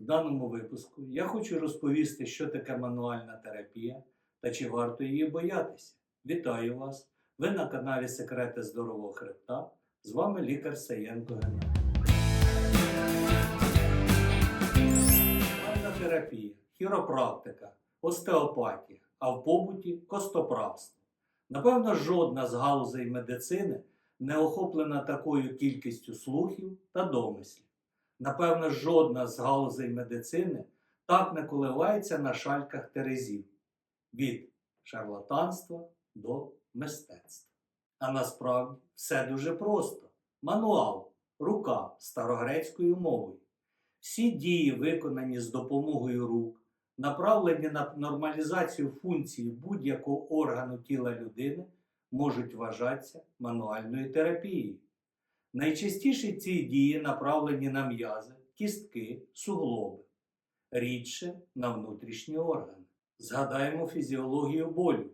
В даному випуску я хочу розповісти, що таке мануальна терапія та чи варто її боятися. Вітаю вас! Ви на каналі Секрети здорового хребта. З вами лікар Саєнко Геннадій. Мануальна терапія, хіропрактика, остеопатія, а в побуті костоправство. Напевно, жодна з галузей медицини не охоплена такою кількістю слухів та домислів. Напевно, жодна з галузей медицини так не коливається на шальках терезів від шарлатанства до мистецтва. А насправді все дуже просто. Мануал, рука старогрецькою мовою. Всі дії, виконані з допомогою рук, направлені на нормалізацію функції будь-якого органу тіла людини, можуть вважатися мануальною терапією. Найчастіше ці дії направлені на м'язи, кістки, суглоби, рідше на внутрішні органи. Згадаємо фізіологію болю.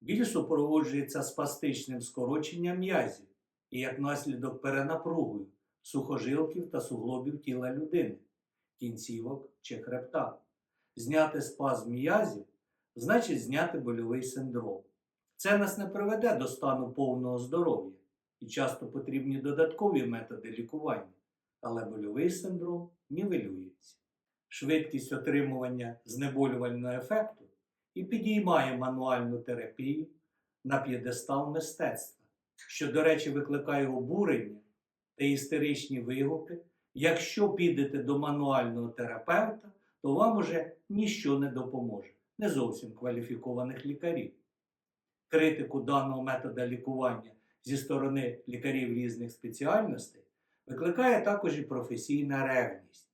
Біль супроводжується спастичним скороченням м'язів і як наслідок перенапругою сухожилків та суглобів тіла людини, кінцівок чи хребта. Зняти спазм м'язів значить зняти больовий синдром. Це нас не приведе до стану повного здоров'я і часто потрібні додаткові методи лікування, але больовий синдром нівелюється. Швидкість отримування знеболювального ефекту і підіймає мануальну терапію на п'єдестал мистецтва, що, до речі, викликає обурення та істеричні вигуки. Якщо підете до мануального терапевта, то вам уже ніщо не допоможе, не зовсім кваліфікованих лікарів. Критику даного метода лікування зі сторони лікарів різних спеціальностей викликає також і професійна ревність.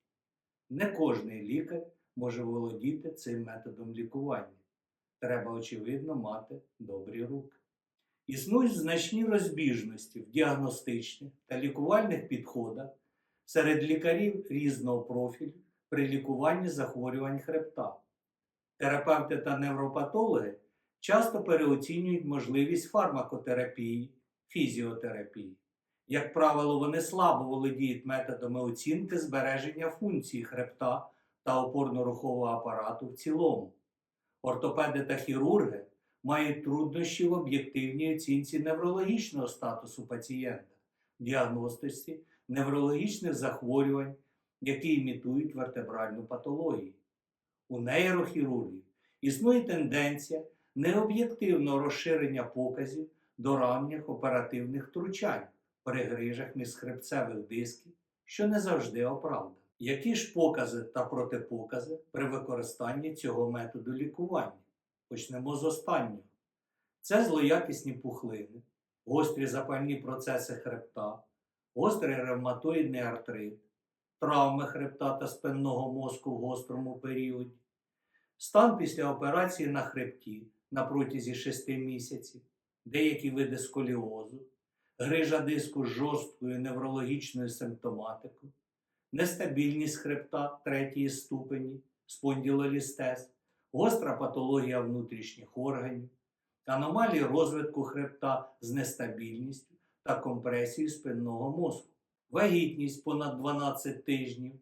Не кожний лікар може володіти цим методом лікування. Треба, очевидно, мати добрі руки. Існують значні розбіжності в діагностичних та лікувальних підходах серед лікарів різного профілю при лікуванні захворювань хребта. Терапевти та невропатологи часто переоцінюють можливість фармакотерапії, фізіотерапії. Як правило, вони слабо володіють методами оцінки збереження функції хребта та опорно-рухового апарату в цілому. Ортопеди та хірурги мають труднощі в об'єктивній оцінці неврологічного статусу пацієнта, діагностиці неврологічних захворювань, які імітують вертебральну патологію. У нейрохірургії існує тенденція необ'єктивного розширення показів до ранніх оперативних втручань при грижах міжхребцевих дисків, що не завжди оправдано. Які ж покази та протипокази при використанні цього методу лікування? Почнемо з останнього. Це злоякісні пухлини, гострі запальні процеси хребта, гострий ревматоїдний артрит, травми хребта та спинного мозку в гострому періоді, стан після операції на хребті на протязі 6 місяців, деякі види сколіозу, грижа диску з жорсткою неврологічною симптоматикою, нестабільність хребта третьої ступені, спонділолістез, гостра патологія внутрішніх органів, аномалії розвитку хребта з нестабільністю та компресією спинного мозку, вагітність понад 12 тижнів,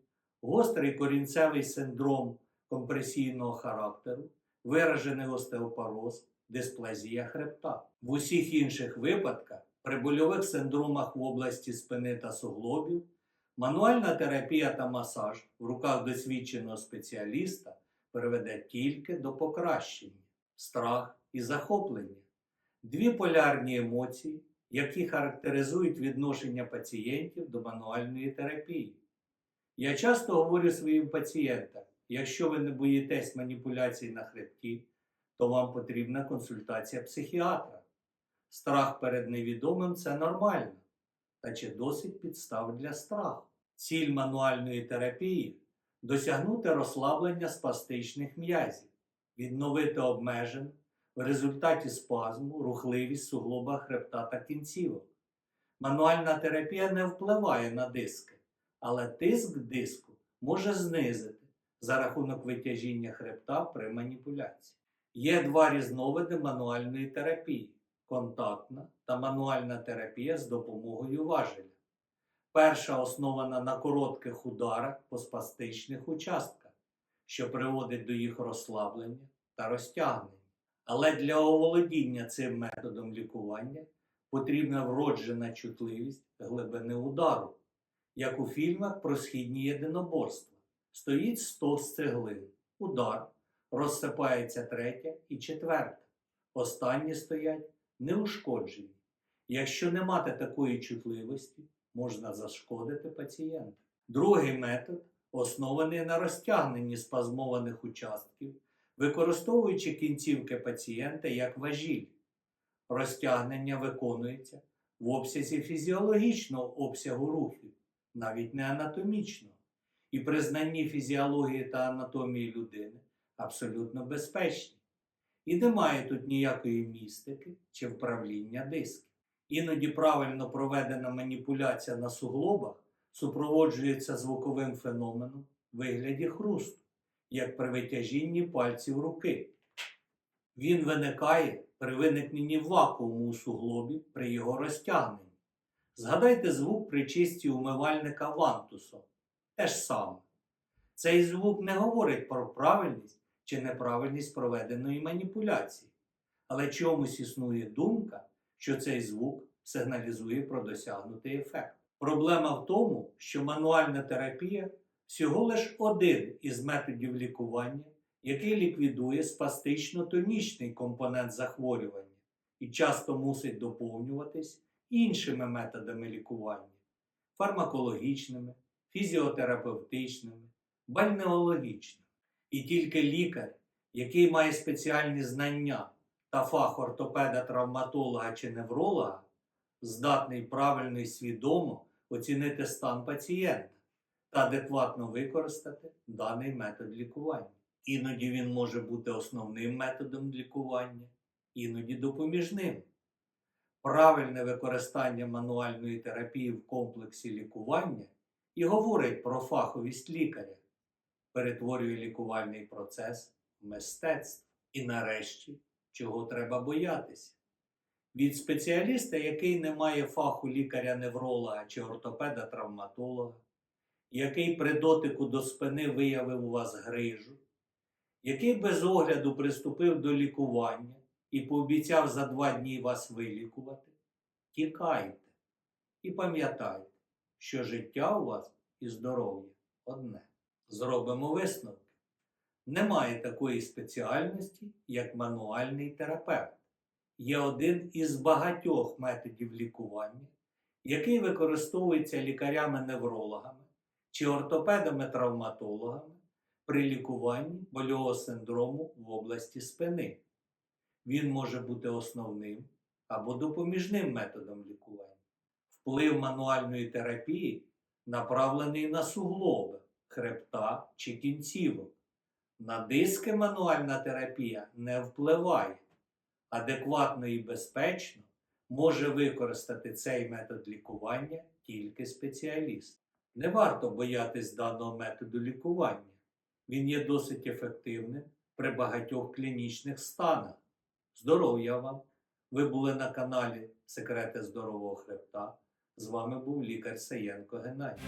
гострий корінцевий синдром компресійного характеру, виражений остеопороз, дисплазія хребта. В усіх інших випадках, при больових синдромах в області спини та суглобів, мануальна терапія та масаж в руках досвідченого спеціаліста приведе тільки до покращення, страх і захоплення, дві полярні емоції, які характеризують відношення пацієнтів до мануальної терапії. Я часто говорю своїм пацієнтам, якщо ви не боїтесь маніпуляцій на хребті, то вам потрібна консультація психіатра. Страх перед невідомим це нормально. Та чи досить підстав для страху? Ціль мануальної терапії досягнути розслаблення спастичних м'язів, відновити обмежену в результаті спазму, рухливість суглоба хребта та кінцівок. Мануальна терапія не впливає на диски, але тиск диску може знизити за рахунок витяжіння хребта при маніпуляції. Є два різновиди мануальної терапії контактна та мануальна терапія з допомогою важеля. Перша основана на коротких ударах по спастичних участках, що приводить до їх розслаблення та розтягнення. Але для оволодіння цим методом лікування потрібна вроджена чутливість глибини удару, як у фільмах про східні єдиноборства. Стоїть стос цеглин, удар, розсипається третя і четверта. Останні стоять неушкоджені. Якщо не мати такої чутливості, можна зашкодити пацієнта. Другий метод оснований на розтягненні спазмованих участків, використовуючи кінцівки пацієнта як важіль. Розтягнення виконується в обсязі фізіологічного обсягу рухів, навіть не анатомічного, і при знанні фізіології та анатомії людини абсолютно безпечні. І немає тут ніякої містики чи вправління дисків. Іноді правильно проведена маніпуляція на суглобах супроводжується звуковим феноменом в вигляді хрусту, як при витяжінні пальців руки. Він виникає при виникненні вакууму у суглобі при його розтягненні. Згадайте звук при чисті умивальника вантусом. Те ж саме. Цей звук не говорить про правильність чи неправильність проведеної маніпуляції, але чомусь існує думка, що цей звук сигналізує про досягнутий ефект. Проблема в тому, що мануальна терапія всього лиш один із методів лікування, який ліквідує спастично-тонічний компонент захворювання і часто мусить доповнюватись іншими методами лікування фармакологічними, фізіотерапевтичними, бальнеологічними. І тільки лікар, який має спеціальні знання та фах ортопеда, травматолога чи невролога, здатний правильно і свідомо оцінити стан пацієнта та адекватно використати даний метод лікування. Іноді він може бути основним методом лікування, іноді допоміжним. Правильне використання мануальної терапії в комплексі лікування і говорить про фаховість лікаря, перетворює лікувальний процес в мистецтво. І нарешті, чого треба боятися? Від спеціаліста, який не має фаху лікаря-невролога чи ортопеда-травматолога, який при дотику до спини виявив у вас грижу, який без огляду приступив до лікування і пообіцяв за два дні вас вилікувати, тікайте і пам'ятайте, що життя у вас і здоров'я одне. Зробимо висновки. Немає такої спеціальності, як мануальний терапевт. Є один із багатьох методів лікування, який використовується лікарями-неврологами чи ортопедами-травматологами при лікуванні больового синдрому в області спини. Він може бути основним або допоміжним методом лікування. Вплив мануальної терапії направлений на суглоби, хребта чи кінцівок. На диски мануальна терапія не впливає. Адекватно і безпечно може використати цей метод лікування тільки спеціаліст. Не варто боятись даного методу лікування. Він є досить ефективним при багатьох клінічних станах. Здоров'я вам! Ви були на каналі Секрети здорового хребта. З вами був лікар Саєнко Геннадій.